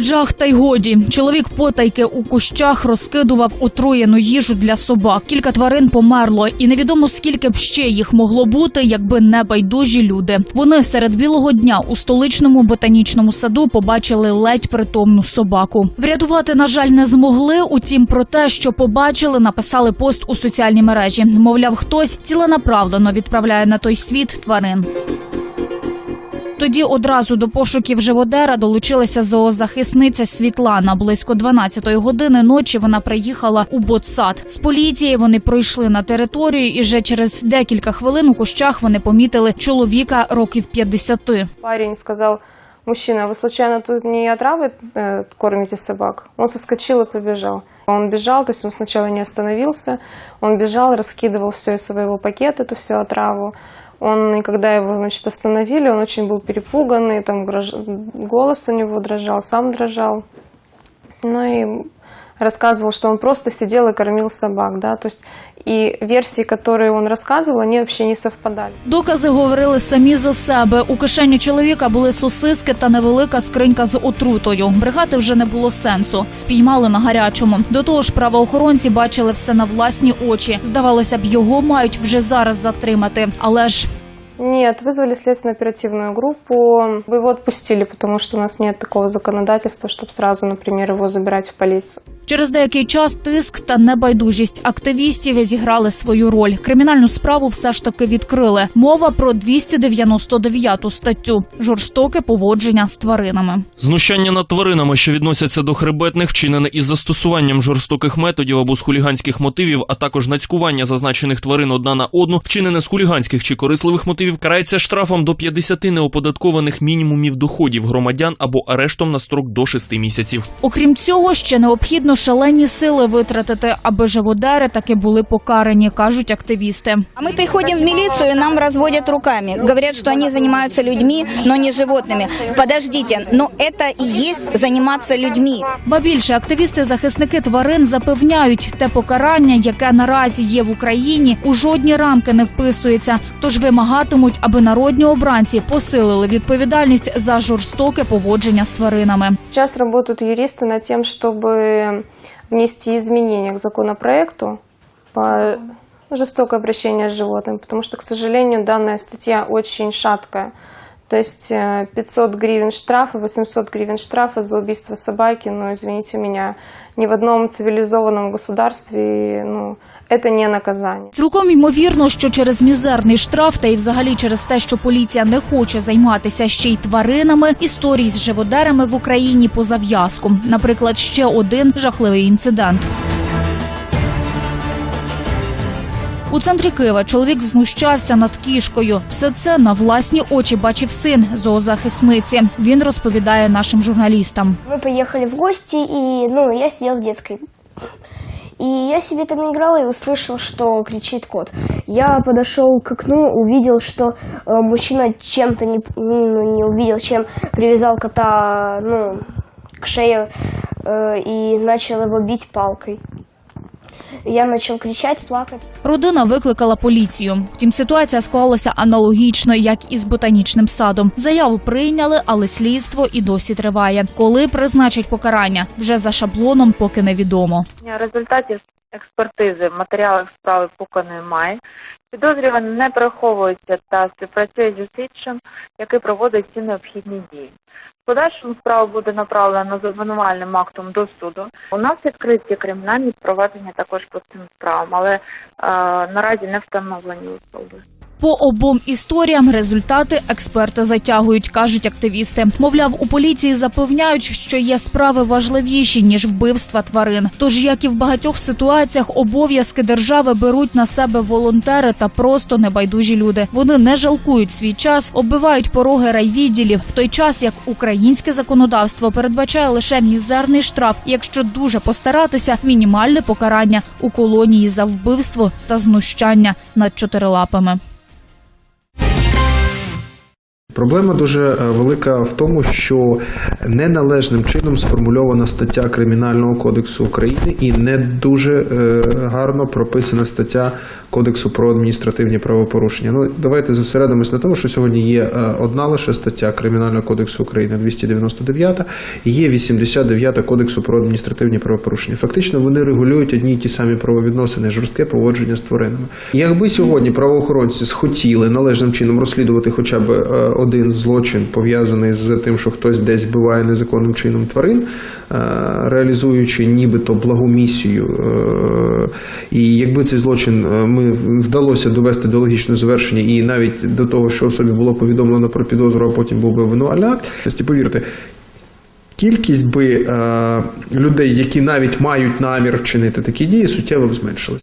Жах та й годі. Чоловік потайки у кущах розкидував отруєну їжу для собак. Кілька тварин померло, і невідомо скільки б ще їх могло бути, якби не байдужі люди. Вони серед білого дня у столичному ботанічному саду побачили ледь притомну собаку. Врятувати, на жаль, не змогли. Утім, про те, що побачили, написали пост у соціальній мережі. Мовляв, хтось ціленаправлено відправляє на той світ тварин. Тоді одразу до пошуків живодера долучилася зоозахисниця Світлана. Близько 12-ї години ночі вона приїхала у ботсад. З поліції вони пройшли на територію, і вже через декілька хвилин у кущах вони помітили чоловіка років 50. Парень сказал, мужчина, вы случайно тут не отравы э, кормите собак? Он соскочил и побежал. Он бежал, то есть он сначала не остановился, он бежал, раскидывал все из своего пакета, эту всю отраву. Он, и когда его, значит, остановили, он очень был перепуганный, там грож- голос у него дрожал, сам дрожал. Ну и рассказывал, что он просто сидел и кормил собак, да, то есть и версии, которые он рассказывал, они вообще не совпадали. Докази говорили самі за себе. У кишені чоловіка були сосиски та невелика скринька з отрутою. Брехати вже не було сенсу. Спіймали на гарячому. До того ж, правоохоронці бачили все на власні очі. Здавалося б, його мають вже зараз затримати. Але ж Нет, вызвали следственно-оперативную группу. Его отпустили, потому что у нас нет такого законодательства, чтобы сразу, например, его забирать в полицию. через деякий час тиск та небайдужість активістів зіграли свою роль. Кримінальну справу все ж таки відкрили. Мова про 299 статтю жорстоке поводження з тваринами. Знущання над тваринами, що відносяться до хребетних, вчинене із застосуванням жорстоких методів або з хуліганських мотивів, а також нацькування зазначених тварин одна на одну, вчинене з хуліганських чи корисливих мотивів, карається штрафом до 50 неоподаткованих мінімумів доходів громадян або арештом на строк до 6 місяців. Окрім цього, ще необхідно шалені сили витратити, аби живодери таки були покарані, кажуть активісти. А мы приходим в милицию, и нам разводят руками. Говорят, что они занимаются людьми, но не животными. Подождите, но это и есть заниматься людьми. Ба більше активісти-захисники тварин запевняють, те покарання, яке наразі є в Україні, у жодні рамки не вписується. Тож вимагатимуть, аби народні обранці посилили відповідальність за жорстоке поводження з тваринами. Сейчас работают юристы над тем, чтобы внести изменения к законопроекту по жестокое обращение с животными, потому что, к сожалению, данная статья очень шаткая. То есть э, 500 гривен штрафа, 800 гривен штрафа за убийство собаки, ну, извините меня, ни в одном цивилизованном государстве, ну, это не наказание. Цілком ймовірно, що через мізерний штраф та й взагалі через те, що поліція не хоче займатися ще й тваринами, історій з живодерами в Україні по зав'язку. Наприклад, ще один жахливий інцидент. У центрі Києва чоловік знущався над кішкою. Все це на власні очі бачив син зоозахисниці. Він розповідає нашим журналістам. Мы поехали в гости, и, ну, я сидел в детской. И я себе там играла и услышал, что кричит кот. Я подошел к окну, увидел, что э, мужчина чем-то не, ну, не увидел, чем привязал кота, ну, к шее э, и начал его бить палкой. Я почав кричати, плакати. Родина викликала поліцію. Втім, ситуація склалася аналогічно, як і з ботанічним садом. Заяву прийняли, але слідство і досі триває. Коли призначать покарання, вже за шаблоном, поки невідомо. В результаті експертизи в матеріалах справи поки немає. Підозрюваний не приховується та співпрацює зі слідчим, який проводить всі необхідні дії. В подальшому справа буде направлена за обвинувальним актом до суду. У нас відкриті кримінальні провадження також по цим справам, але е, наразі не встановлені особи. По обом історіям результати експерти затягують, кажуть активісти. Мовляв, у поліції запевняють, що є справи важливіші ніж вбивства тварин. Тож, як і в багатьох ситуаціях, обов'язки держави беруть на себе волонтери та просто небайдужі люди. Вони не жалкують свій час, оббивають пороги райвідділів, в той час як українське законодавство передбачає лише мізерний штраф, якщо дуже постаратися, мінімальне покарання у колонії за вбивство та знущання над чотирилапами. Проблема дуже е, велика в тому, що неналежним чином сформульована стаття Кримінального кодексу України і не дуже е, гарно прописана стаття Кодексу про адміністративні правопорушення. Ну давайте зосередимось на тому, що сьогодні є е, одна лише стаття Кримінального кодексу України 299 і є 89 Кодексу про адміністративні правопорушення. Фактично вони регулюють одні й ті самі правовідносини, жорстке поводження з тваринами. Якби сьогодні правоохоронці схотіли належним чином розслідувати хоча б е, один злочин пов'язаний з тим, що хтось десь вбиває незаконним чином тварин, е, реалізуючи нібито благу місію, е, і якби цей злочин е, ми вдалося довести до логічного завершення, і навіть до того, що особі було повідомлено про підозру, а потім був би обвинувальний акт, тобто, повірте. Кількість би е, людей, які навіть мають намір вчинити такі дії, суттєво б зменшилась.